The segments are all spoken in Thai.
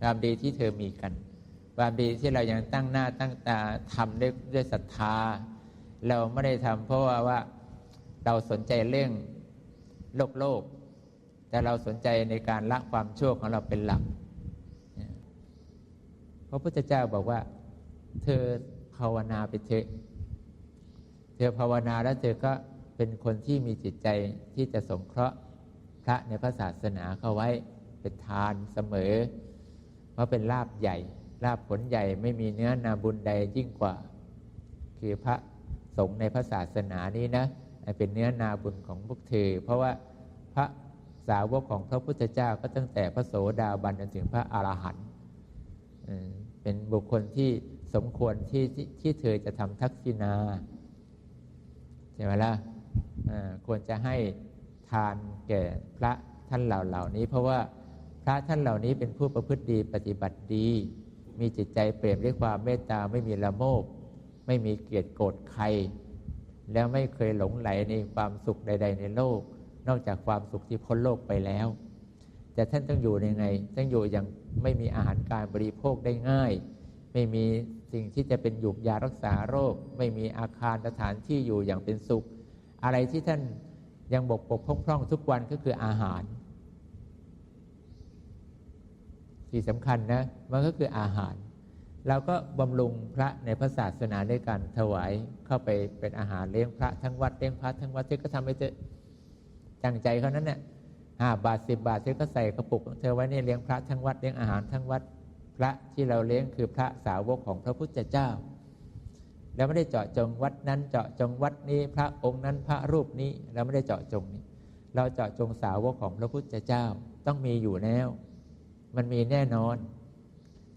ความดีที่เธอมีกัน ความดีที่เรายังตั้งหน้าตั้งตาทำด้วยด้วยศรัทธา เราไม่ได้ทำเพราะว่าว่าเราสนใจเรื่องโลกโลก แต่เราสนใจในการละความชั่วของเราเป็นหลักพระพุทธเจ้าบอกว่า เธอภาวนาไปเถอะเธอภาวนาแล้วเธอก็เป็นคนที่มีจิตใจที่จะสงเคราะห์พระในพระศาสนาเข้าไว้เป็นทานเสมอ เพราะเป็นลาบใหญ่ ลาบผลใหญ่ไม่มีเนื้อนาบุญใดยิ่งกว่า คือพระสงฆ์ในพระศาสนานี้นะเป็นเนื้อนาบุญของพวกเธอ เพราะว่าพระสาวกของพระพุทธเจ้าก็ตั้งแต่พระโสดาบันจนถึงพระอรหันต์เป็นบุคคลที่สมควรที่ที่เธอจะทำทักษิณาใช่ไหมล่ะควรจะให้ทานแก่พระท่านเหล่าเหล่านี้ เพราะว่า ระท่านเหล่านี้เป็นผู้ประพฤติดีปฏิบัติดี มีจิตใจเปลี่ยนด้วยความเมตตาไม่มีละโมบ ไม่มีเกลียรติโกรธใคร แล้วไม่เคยหลงไหลในความสุขใด ๆ ในโลก นอกจากความสุขที่พ้นโลกไปแล้ว แต่ท่านต้องอยู่ยังไงต้องอยู่อย่างไม่มีอาหารการบริโภคได้ง่าย ไม่มีสิ่งที่จะเป็นหยุกยารักษาโรค ไม่มีอาคารสถานที่อยู่อย่างเป็นสุข อะไรที่ท่านยังบกปกพร่องทุกวันก็คืออาหาร ที่สำคัญนะมันก็คืออาหารเราก็บำรุงพระในพระศาสนาด้วยการถวายเข้าไปเป็นอาหารเลี้ยงพระทั้งวัดเลี้ยงพระทั้งวัดเธอก็ทำให้เธอจังใจเขานั้นเนี่ยห้าบาทสิบบาทเธอก็ใส่กระปุกเธอไว้เนี่ยเลี้ยงพระทั้งวัดเลี้ยงอาหารทั้งวัดพระที่เราเลี้ยงคือพระสาวกของพระพุทธเจ้า แล้วไม่ได้เจาะจงวัดนั้นเจาะจงวัดนี้พระองค์นั้นพระรูปนี้เราไม่ได้เจาะจงนี้ เราเจาะจงสาวกของพระพุทธเจ้าต้องมีอยู่แล้ว มันมีแน่นอน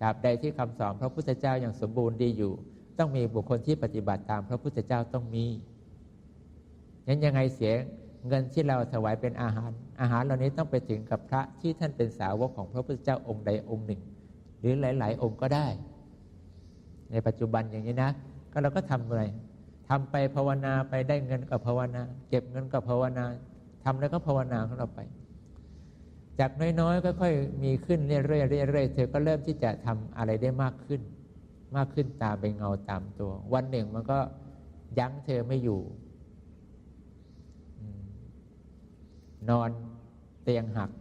ตราบใดที่คำสอนพระพุทธเจ้าอย่างสมบูรณ์ดีอยู่ ต้องมีบุคคลที่ปฏิบัติตามพระพุทธเจ้าต้องมีงั้นยังไงเสียเงินที่เราถวายเป็นอาหาร อาหารเหล่านี้ต้องไปถึงกับพระที่ท่านเป็นสาวกของพระพุทธเจ้าองค์ใดองค์หนึ่ง หรือหลาย ๆ องค์ก็ได้ ในปัจจุบันอย่างนี้นะ ก็เราก็ทำอะไรทำไปภาวนาไปได้เงินก็ภาวนา เก็บเงินก็ภาวนาทำแล้วก็ภาวนาของเราไป จากน้อยๆก็ค่อยมีขึ้นเรื่อยๆเรื่อยๆเธอก็เริ่มที่จะทำอะไรได้มากขึ้น มากขึ้นตามเป็นเงาตามตัว วันหนึ่งมันก็ยั้งเธอไม่อยู่ นอนเตียงหัก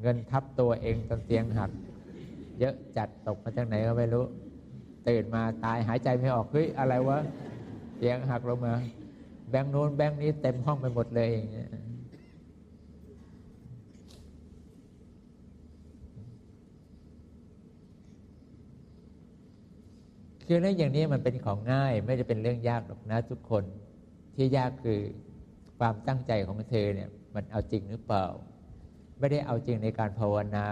เงินทับตัวเองจนเตียงหัก เยอะจัดตกมาจากไหนก็ไม่รู้ ตื่นมาตายหายใจไม่ออก เฮ้ย อะไรวะเตียงหักลงมา แบงค์นู้นแบงค์นี้เต็มห้องไปหมดเลยอย่างเงี้ยคือเรื่องอย่างนี้มันเป็นของง่าย ไม่ได้เป็นเรื่องยากหรอกนะทุกคนที่ยากคือความตั้งใจของเธอเนี่ย มันเอาจริงหรือเปล่า ไม่ได้เอาจริงในการภาวนา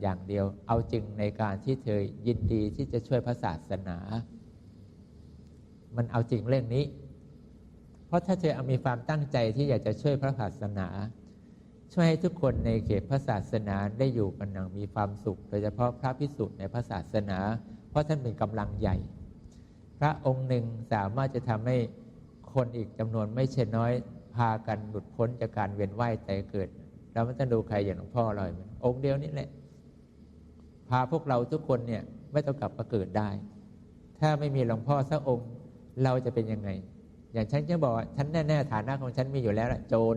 อย่างเดียว เอาจริงในการที่เธอยินดีที่จะช่วยพระศาสนา มันเอาจริงเรื่องนี้ ราะถ้าเธอมีความตั้งใจที่อยากจะช่วยพระศาสนา ช่วยให้ทุกคนในเขตพระศาสนาได้อยู่กันอย่างมีความสุข โดยเฉพาะพระพิสุทธิ์ในพระศาสนา เพราะท่านเป็นกำลังใหญ่ พระองค์หนึ่งสามารถจะทำให้คนอีกจำนวนไม่เช่นน้อย พากันหลุดพ้นจากการเวียนว่ายแต่เกิด เราไม่ต้องดูใครอย่างหลวงพ่อเลยองค์เดียวนี่แหละพาพวกเราทุกคนเนี่ยไม่ต้องกลับมาเกิดได้ ถ้าไม่มีหลวงพ่อสักองค์เราจะเป็นยังไง อย่างฉันจะบอกฉันแน่ๆฐานะของฉันมีอยู่แล้วละโจร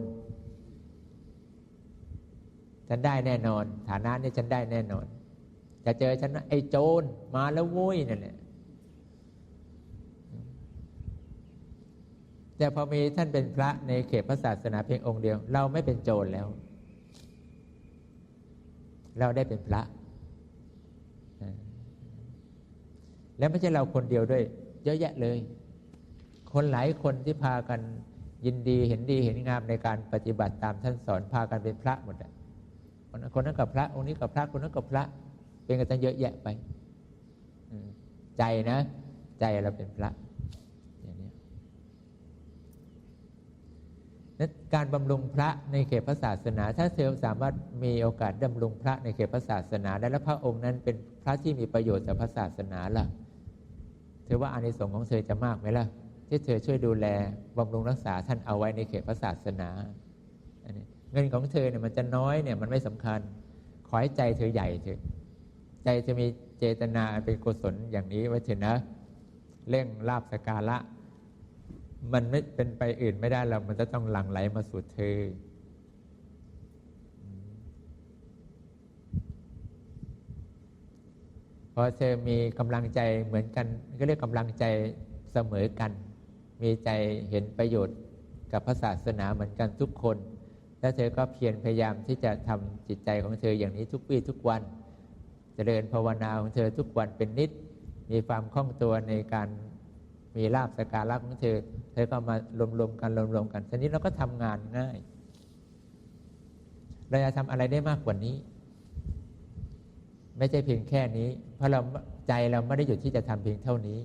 ฉันได้แน่นอน ฐานะนี่ฉันได้แน่นอน จะเจอฉันไอ้โจรมาแล้วโว้ยนั่นแหละแต่พอมีท่านเป็นพระในเขตพระศาสนาเพียงองค์เดียว เราไม่เป็นโจรแล้ว เราได้เป็นพระ แล้วไม่ใช่เราคนเดียวด้วย เยอะแยะเลย คนหลายคนที่พากันยินดีเห็นดีเห็นงามในการปฏิบัติตามท่านสอนพากันเป็นพระหมดอะคนนั้นกับพระองค์นี้กับพระคนนั้นกับพระ เป็นกันตั้งเยอะแยะไปใจนะ ใจเราเป็นพระนั้นการบำรุงพระในเขตพระศาสนา ถ้าเธอสามารถมีโอกาสดำรงพระในเขตพระศาสนาได้และพระองค์นั้นเป็นพระที่มีประโยชน์ต่อพระศาสนาล่ะเธอว่าอานิสงส์ของเธอจะมากไหมล่ะ ที่เธอช่วยดูแลบำรุงรักษาท่านเอาไว้ในเขตพระศาสนาอันเงินของเธอเนี่ยมันจะน้อยเนี่ยมันไม่สำคัญ ขอให้ใจเธอใหญ่เถอะใจจะมีเจตนาเป็นกุศลอย่างนี้ไว้เถอะนะ เร่งลาบสการะ มันไม่เป็นไปอื่นไม่ได้แล้วมันจะต้องหลั่งไหลมาสู่เธอพอเธอมีกำลังใจเหมือนกัน ก็เรียกกำลังใจเสมอกัน มีใจเห็นประโยชน์กับพระศาสนาเหมือนกันทุกคน แล้วเธอก็เพียรพยายามที่จะทำจิตใจของเธออย่างนี้ทุกวี่ทุกวันจเจริญภาวนาของเธอทุกวันเป็นนิด มีความคล่องตัวในการมีลาบสการะของเธอ เธอก็มารวมๆกันรวมๆกันทีนี้เราก็ทำงานง่ายเราจะทำอะไรได้มากกว่านี้ ไม่ใช่เพียงแค่นี้ เพราะเราใจเราไม่ได้หยุดที่จะทำเพียงเท่านี้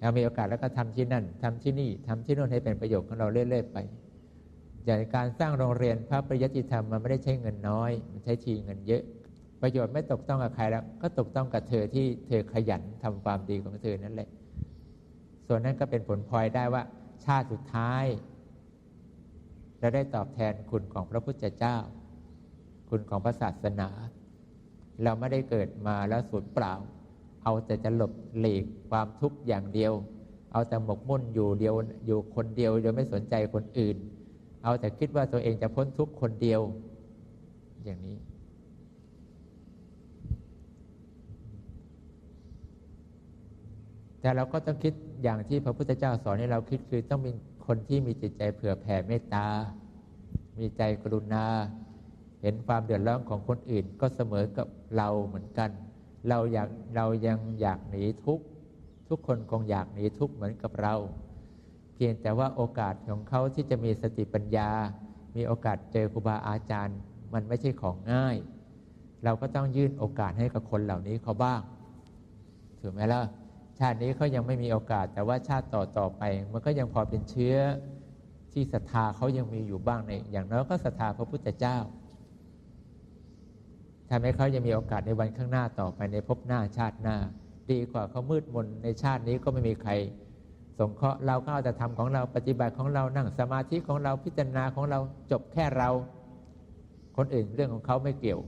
เรามีโอกาสแล้วก็ทำที่นั่นทำที่นี่ทำที่โน่นให้เป็นประโยชน์ของเราเรื่อยๆไปอย่างการสร้างโรงเรียนพระปริยัติธรรมมันไม่ได้ใช้เงินน้อย มันใช้ทีเงินเยอะ ประโยชน์ไม่ตกต้องกับใครแล้ว ก็ตกต้องกับเธอที่เธอขยันทำความดีของเธอนั่นแหละ ส่วนนั้นก็เป็นผลพลอยได้ว่า ชาติสุดท้ายเราได้ตอบแทนคุณของพระพุทธเจ้า คุณของพระศาสนา เราไม่ได้เกิดมาแล้วสูญเปล่า เอาแต่จะหลบหลีกความทุกข์อย่างเดียว เอาแต่หมกมุ่นอยู่เดียวอยู่คนเดียวโดยไม่สนใจคนอื่น เอาแต่คิดว่าตัวเองจะพ้นทุกข์คนเดียว อย่างนี้ แต่เราก็ต้องคิดอย่างที่พระพุทธเจ้าสอนให้เราคิดคือต้องเป็นคนที่มีจิตใจเผื่อแผ่เมตตา มีใจกรุณา เห็นความเดือดร้อนของคนอื่นก็เสมอกับเราเหมือนกัน เราอยากเรายังอยากหนีทุกทุกคนคงอยากหนีทุกเหมือนกับเรา เพียงแต่ว่าโอกาสของเขาที่จะมีสติปัญญา มีโอกาสเจอครูบาอาจารย์ มันไม่ใช่ของง่าย เราก็ต้องยื่นโอกาสให้กับคนเหล่านี้เขาบ้างถูกไหมล่ะชาตินี้เขายังไม่มีโอกาส แต่ว่าชาติต่อต่อไป มันก็ยังพอเป็นเชื้อที่ศรัทธาเขายังมีอยู่บ้างใน อย่างน้อยก็ศรัทธาพระพุทธเจ้า ทำให้เขายังมีโอกาสในวันข้างหน้าต่อไปในภพหน้าชาติหน้า ดีกว่าเขามืดมนในชาตินี้ก็ไม่มีใคร สงเคราะห์เราก็เอาแต่ทำของเราปฏิบัติของเรานั่งสมาธิของเราพิจารณาของเราจบแค่เรา คนอื่นเรื่องของเขาไม่เกี่ยว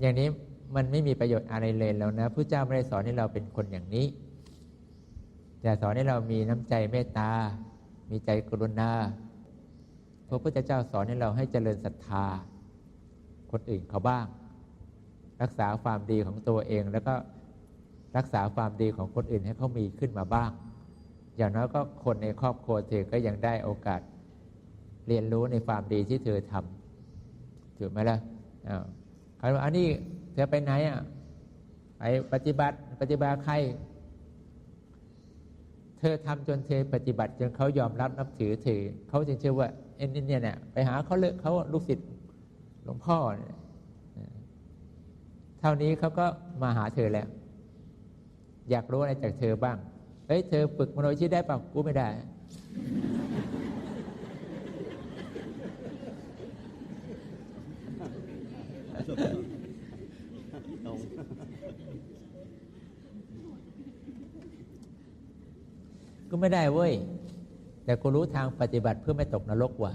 อย่างนี้มันไม่มีประโยชน์อะไรเลยแล้วนะพระเจ้าไม่ได้สอนให้เราเป็นคนอย่างนี้ แต่สอนให้เรามีน้ำใจเมตตา มีใจกรุณา พระพุทธเจ้าสอนให้เราให้เจริญศรัทธา คนอื่นเขาบ้าง รักษาความดีของตัวเอง แล้วก็รักษาความดีของคนอื่นให้เขามีขึ้นมาบ้าง อย่างน้อยก็คนในครอบครัวเธอก็ยังได้โอกาส เรียนรู้ในความดีที่เธอทำถูกไหมล่ะเขาบอกอันนี้เธอไปไหนอะไปปฏิบัติปฏิบัติใคร ธอทำจนเธอปฏิบัติจนเขายอมรับนับถือเธอเขาจึงเชื่อว่าเอ็นเนี่ยเนี่ยไปหาเขาเลยเขาลูกศิษย์หลวงพ่อเนี่ยเท่านี้เขาก็มาหาเธอแล้ว อยากรู้อะไรจากเธอบ้างเฮ้ยเธอฝึกมโนชิตได้ป่ะกูไม่ได้ ก็ไม่ได้เว้ย แต่กูรู้ทางปฏิบัติเพื่อไม่ตกนรกว่ะ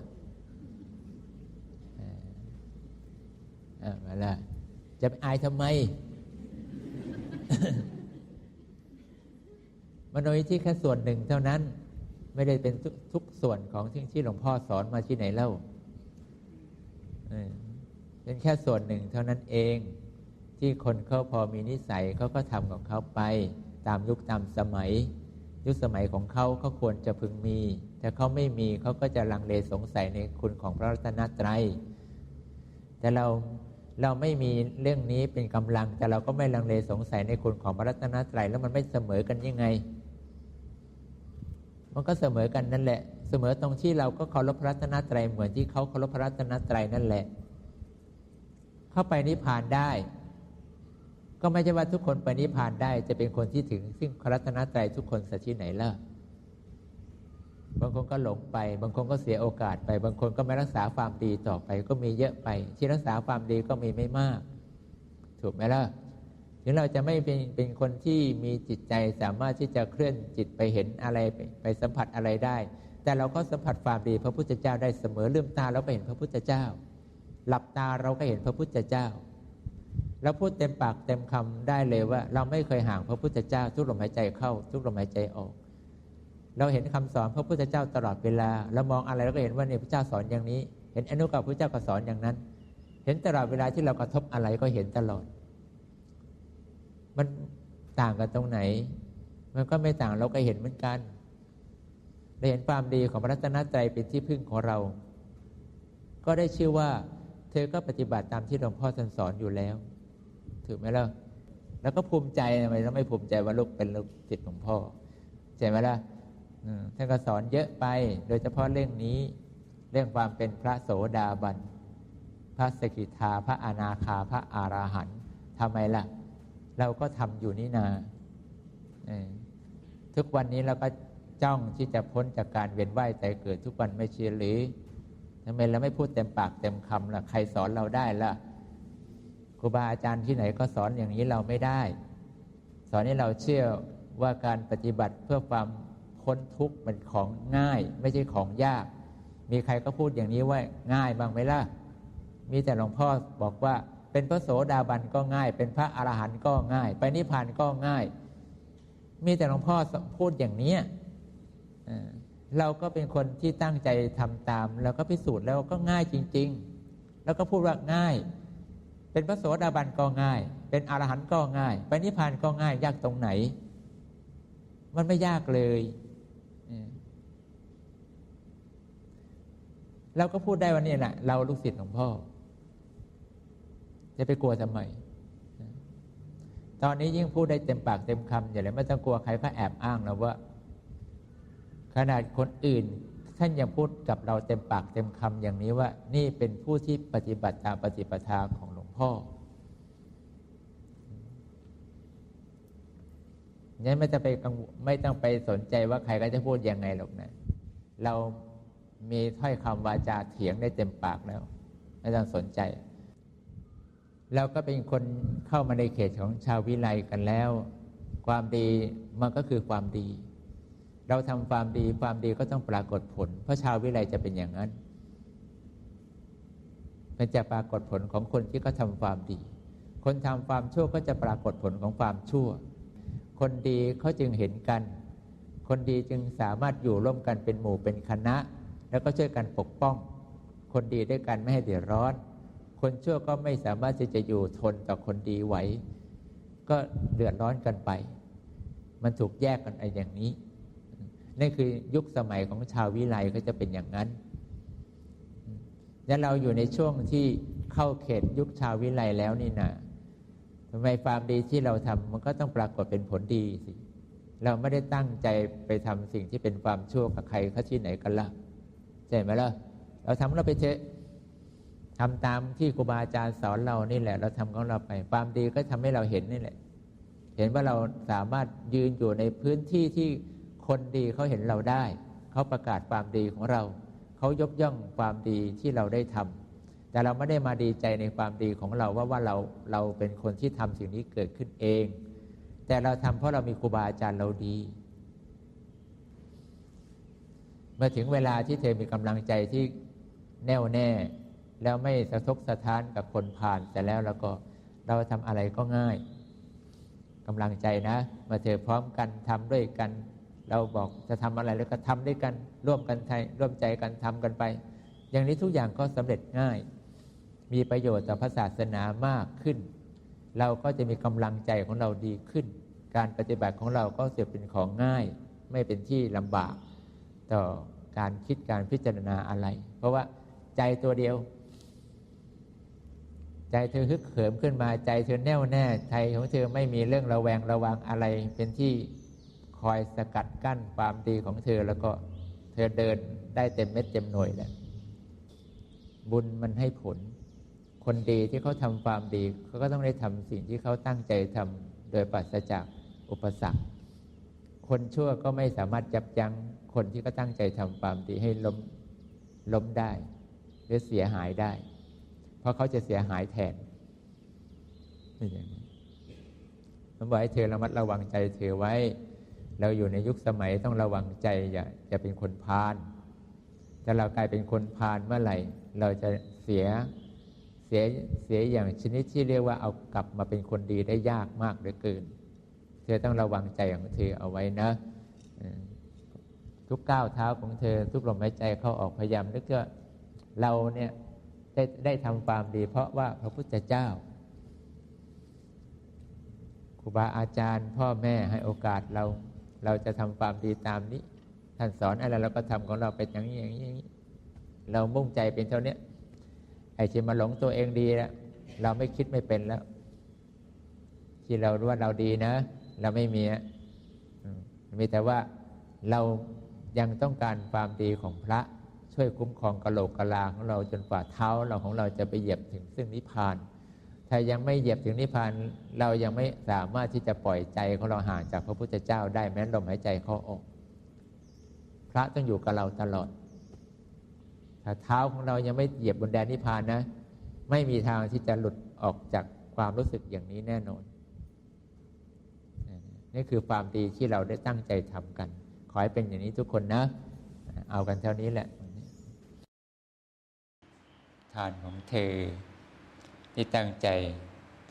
มาละจะไปอายทำไม มโนยิธิแค่ส่วนหนึ่งเท่านั้น ไม่ได้เป็นทุกทุกส่วนของที่ที่หลวงพ่อสอนมาที่ไหนเล่าเป็นแค่ส่วนหนึ่งเท่านั้นเอง ที่คนเขาพอมีนิสัยเขาก็ทำของเขาไป ตามยุคตามสมัย ยุคสมัยของเขาเขาควรจะพึงมี แต่เขาไม่มีเขาก็จะลังเลสงสัยในคุณของพระรัตนตรัย แต่เราเราไม่มีเรื่องนี้เป็นกำลัง แต่เราก็ไม่ลังเลสงสัยในคุณของพระรัตนตรัยแล้วมันไม่เสมอกันยังไง มันก็เสมอกันนั่นแหละ เสมอตรงที่เราก็เคารพพระรัตนตรัยเหมือนที่เขาเคารพพระรัตนตรัยนั่นแหละ เข้าไปนิพพานได้ ก็ไม่ใช่ว่าทุกคนไปนิพพานได้จะเป็นคนที่ถึง ซึ่งครัตนตรัยทุกคนสักที่ไหนเล่ะบางคนก็หลงไป บางคนก็เสียโอกาสไป บางคนก็ไม่รักษาความดีต่อไป ก็มีเยอะไป ที่รักษาความดีก็มีไม่มาก ถูกไหมล่ะถึงเราจะไม่เป็นเป็นคนที่มีจิตใจสามารถที่จะเคลื่อนจิตไปเห็นอะไรไปไปสัมผัสอะไรได้ แต่เราก็สัมผัสความดีพระพุทธเจ้าได้เสมอลืมตาเราก็เห็นพระพุทธเจ้า หลับตาเราก็เห็นพระพุทธเจ้า เราพูดเต็มปากเต็มคำได้เลยว่า เราไม่เคยห่างพระพุทธเจ้าทุกลมหายใจเข้า ทุกลมหายใจออก เราเห็นคำสอนพระพุทธเจ้าตลอดเวลาเรามองอะไรเราก็เห็นว่าเนี่ยพระเจ้าสอนอย่างนี้ เห็นอนุกับพระเจ้าก็สอนอย่างนั้น เห็นตลอดเวลาที่เรากระทบอะไรก็เห็นตลอด มันต่างกันตรงไหน มันก็ไม่ต่างเราก็เห็นเหมือนกันเราเห็นความดีของพระรัตนตรัยเป็นที่พึ่งของเรา ก็ได้ชื่อว่า เธอก็ปฏิบัติตามที่หลวงพ่อท่านสอนอยู่แล้ว ถูกไหมล่ะแล้วก็ภูมิใจทำไมเราไม่ภูมิใจว่าลูกเป็นลูกศิษย์หลวงพ่อใช่ไหมล่ะท่านก็สอนเยอะไป โดยเฉพาะเรื่องนี้ เรื่องความเป็นพระโสดาบัน พระสกิทา พระอนาคา พระอาราหันต์ทำไมล่ะ เราก็ทำอยู่นี่นา ทุกวันนี้เราก็จ้องที่จะพ้นจากการเวียนว่ายใจเกิดทุกวันไม่เชียหรือทำไมเราไม่พูดเต็มปากเต็มคำล่ะ ใครสอนเราได้ล่ะ ครูบาอาจารย์ที่ไหนก็สอนอย่างนี้เราไม่ได้ สอนให้เราเชื่อว่าการปฏิบัติเพื่อความพ้นทุกข์เป็นของง่าย ไม่ใช่ของยาก มีใครก็พูดอย่างนี้ว่าง่ายบ้างไหมล่ะ มีแต่หลวงพ่อบอกว่า เป็นพระโสดาบันก็ง่าย เป็นพระอรหันต์ก็ง่าย ไปนิพพานก็ง่าย มีแต่หลวงพ่อพูดอย่างนี้เราก็เป็นคนที่ตั้งใจทำตาม แล้วก็พิสูจน์แล้วก็ง่ายจริง ๆ แล้วก็พูดว่าง่าย เป็นพระโสดาบันก็ง่าย เป็นอรหันต์ก็ง่าย ไปนิพพานก็ง่าย ยากตรงไหน มันไม่ยากเลยเราก็พูดได้ว่านี่แหละเราลูกศิษย์ของพ่อ จะไปกลัวทำไม ตอนนี้ยิ่งพูดได้เต็มปากเต็มคำอย่าเลยไม่ต้องกลัวใครก็แอบอ้างนะว่า ขนาดคนอื่นท่านยังพูดกับเราเต็มปากเต็มคำอย่างนี้ว่า นี่เป็นผู้ที่ปฏิบัติตามปฏิปทาของ พ่องั้นไม่ต้องไปไม่ต้องไปสนใจว่าใครก็จะพูดยังไงหรอกนะ เรามีถ้อยคำวาจาเถียงได้เต็มปากแล้ว ไม่ต้องสนใจ เราก็เป็นคนเข้ามาในเขตของชาววิไลกันแล้ว ความดีมันก็คือความดี เราทำความดีความดีก็ต้องปรากฏผล เพราะชาววิไลจะเป็นอย่างนั้น มันจะปรากฏผลของคนที่เขาทาความดี คนทำความชั่วก็จะปรากฏผลของความชั่ว คนดีเขาจึงเห็นกัน คนดีจึงสามารถอยู่ร่วมกันเป็นหมู่เป็นคณะ แล้วก็ช่วยกันปกป้อง คนดีด้วยกันไม่ให้เดือดร้อน คนชั่วก็ไม่สามารถที่จะอยู่ทนต่อคนดีไหว ก็เดือดร้อนกันไป มันถูกแยกกันไอ้อย่างนี้นี่คือยุคสมัยของชาววิไลก็จะเป็นอย่างนั้น แล้วเราอยู่ในช่วงที่เข้าเขตยุคชาววิไลแล้วนี่นะทำไมความดีที่เราทำมันก็ต้องปรากฏเป็นผลดีสิ เราไม่ได้ตั้งใจไปทำสิ่งที่เป็นความชั่วกับใครเขาที่ไหนกันละ่ะใช่ไหมล่ะ เราทำเราไปเถอะทำตามที่ครูบาอาจารย์สอนเรานี่แหละ เราทำของเราไป ความดีก็ทำให้เราเห็นนี่แหละ เห็นว่าเราสามารถยืนอยู่ในพื้นที่ที่คนดีเขาเห็นเราได้ เขาประกาศความดีของเรา เขายกย่องความดีที่เราได้ทำแต่เราไม่ได้มาดีใจในความดีของเราว่าว่าเราเราเป็นคนที่ทำสิ่งนี้เกิดขึ้นเอง แต่เราทำเพราะเรามีครูบาอาจารย์เราดี เมื่อถึงเวลาที่เธอมีกำลังใจที่แน่วแน่ แล้วไม่สะทกสะท้านกับคนผ่าน แต่แล้วเราก็เราทำอะไรก็ง่ายกำลังใจนะมาเธอพร้อมกันทำด้วยกัน เราบอกจะทำอะไรแล้วก็ทำด้วยกันร่วมกันไทยร่วมใจกันทำกันไป อย่างนี้ทุกอย่างก็สำเร็จง่าย มีประโยชน์ต่อพระศาสนามากขึ้น เราก็จะมีกำลังใจของเราดีขึ้น การปฏิบัติของเราก็จะเป็นของง่าย ไม่เป็นที่ลำบาก ต่อการคิดการพิจารณาอะไร เพราะว่าใจตัวเดียว ใจเธอฮึกเหิมขึ้นมาใจเธอแน่วแน่ใจของเธอไม่มีเรื่องระแวงระวังอะไรเป็นที่ คอยสกัดกั้นความดีของเธอแล้วก็เธอเดินได้เต็มเม็ดเต็มหน่วยแล้วบุญมันให้ผล คนดีที่เขาทำความดีเขาก็ต้องได้ทำสิ่งที่เขาตั้งใจทำโดยปราศจากอุปสรรค คนชั่วก็ไม่สามารถจับยั้งคนที่เขาตั้งใจทำความดีให้ล้มล้มได้ หรือเสียหายได้ เพราะเขาจะเสียหายแทนนี่อย่างนี้ผมบอกให้เธอระมัดระวังใจเธอไว้ เราอยู่ในยุคสมัยต้องระวังใจอย่าอย่าเป็นคนพาลแต่เรากลายเป็นคนพาลเมื่อไหร่ เราจะเสียเสียเสียอย่างชนิดที่เรียกว่าเอากลับมาเป็นคนดีได้ยากมากเหลือเกิน เธอต้องระวังใจของเธอเอาไว้นะทุกก้าวเท้าของเธอ ทุกลมหายใจเข้าออกพยายามนึกว่าเราเนี่ยได้ได้ทำความดี เพราะว่าพระพุทธเจ้าครูบาอาจารย์ พ่อแม่ให้โอกาสเรา เราจะทำความดีตามนี้ ท่านสอนอะไรเราก็ทำของเราเป็นอย่างนี้อย่างนี้ เรามุ่งใจเป็นเท่านี้ไอ้ที่มาหลงตัวเองดีแล้วเราไม่คิดไม่เป็นแล้ว ที่เรารู้ว่าเราดีนะ เราไม่มีมีแต่ว่าเรายังต้องการความดีของพระช่วยคุ้มครองกะโหลกกะลาของเราจนกว่าเท้าเราของเราจะไปเหยียบถึงซึ่งนิพพาน ถ้ายังไม่เหยียบถึงนิพพานเรายังไม่สามารถที่จะปล่อยใจของเราห่างจากพระพุทธเจ้าได้แม้ลมหายใจเข้าออกพระต้องอยู่กับเราตลอด ถ้าเท้าของเรายังไม่เหยียบบนแดนนิพพานนะ ไม่มีทางที่จะหลุดออกจากความรู้สึกอย่างนี้แน่นอน นี่คือความดีที่เราได้ตั้งใจทำกัน ขอให้เป็นอย่างนี้ทุกคนนะ เอากันเท่านี้แหละ ทานของเธอ ที่ตั้งใจ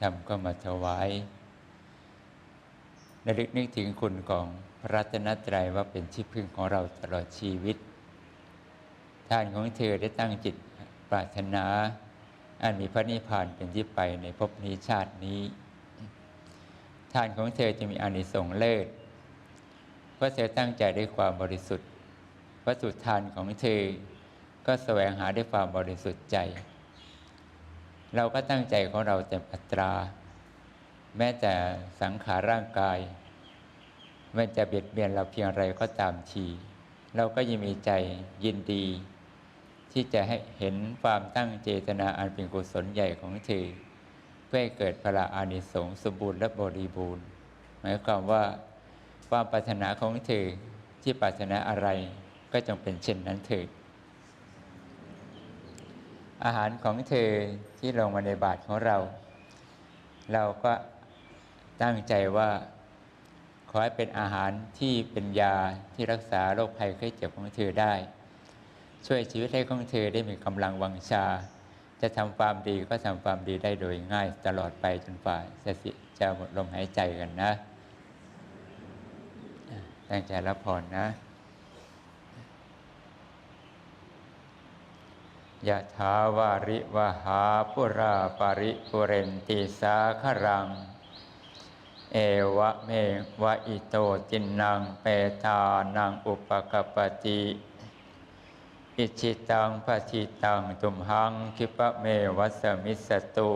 ทำก็มาถวายระลึกนึกถึงคุณของพระรัตนตรัยว่าเป็นที่พึ่งของเราตลอดชีวิตทานของเธอได้ตั้งจิตปรารถนาอันมีพระนิพพานเป็นที่ไปในภพนี้ชาตินี้ทานของเธอจะมีอานิสงส์เลิศเพราะเธอตั้งใจด้วยความบริสุทธิ์วัตถุทานของเธอก็แสวงหาด้วยความบริสุทธิ์ใจ เราก็ตั้งใจของเราเต็มอัตรา แม้แต่สังขารร่างกาย มันจะเบียดเบียนเราเพียงไรก็ตามที เราก็ยังมีใจยินดี ที่จะให้เห็นความตั้งเจตนาอันเป็นกุศลใหญ่ของเธอ เพื่อให้เกิดพละอานิสงส์สมบูรณ์และบริบูรณ์ หมายความว่าความปรารถนาของเธอที่ปรารถนาอะไรก็จงเป็นเช่นนั้นเถิด อาหารของเธอที่ลงมาในบาทของเรา เราก็ตั้งใจว่าขอให้เป็นอาหารที่เป็นยาที่รักษาโรคภัยไข้เจ็บของเธอได้ ช่วยชีวิตให้ของเธอได้มีกำลังวังชา จะทำความดีก็ทำความดีได้โดยง่ายตลอดไปจนฝ่าจะสิจะหมดลมหายใจกันนะ ตั้งใจรับพรนะ ยะถาวาริวหาปุราปาริปุเรนติสาครัง เอวะเมวะอิโตจินนางเปตานังอุปกปติอิชิตังปฏิตังตุมหังคิปะเมวัสมิสตุ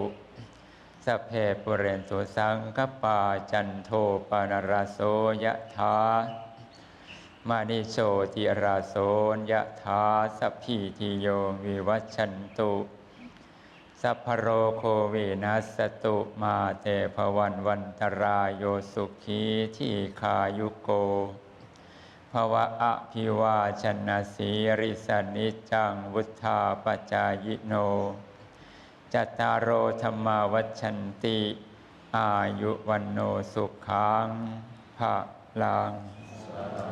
สเพปุเรนตุสังกปาจันโทปนรโสยะถา มานิโชติราโสยะถาสัพพิติโยวิวัชชันตุสัพพโรโควินัสตุมาเตภวันวันตรายโยสุขีที่คายุโกภวะอภิวาชนะสีริสนิจังวุธาปจายโนจตารโรธรรมาวัชันติ อายุวันโนสุขังภะลัง Thank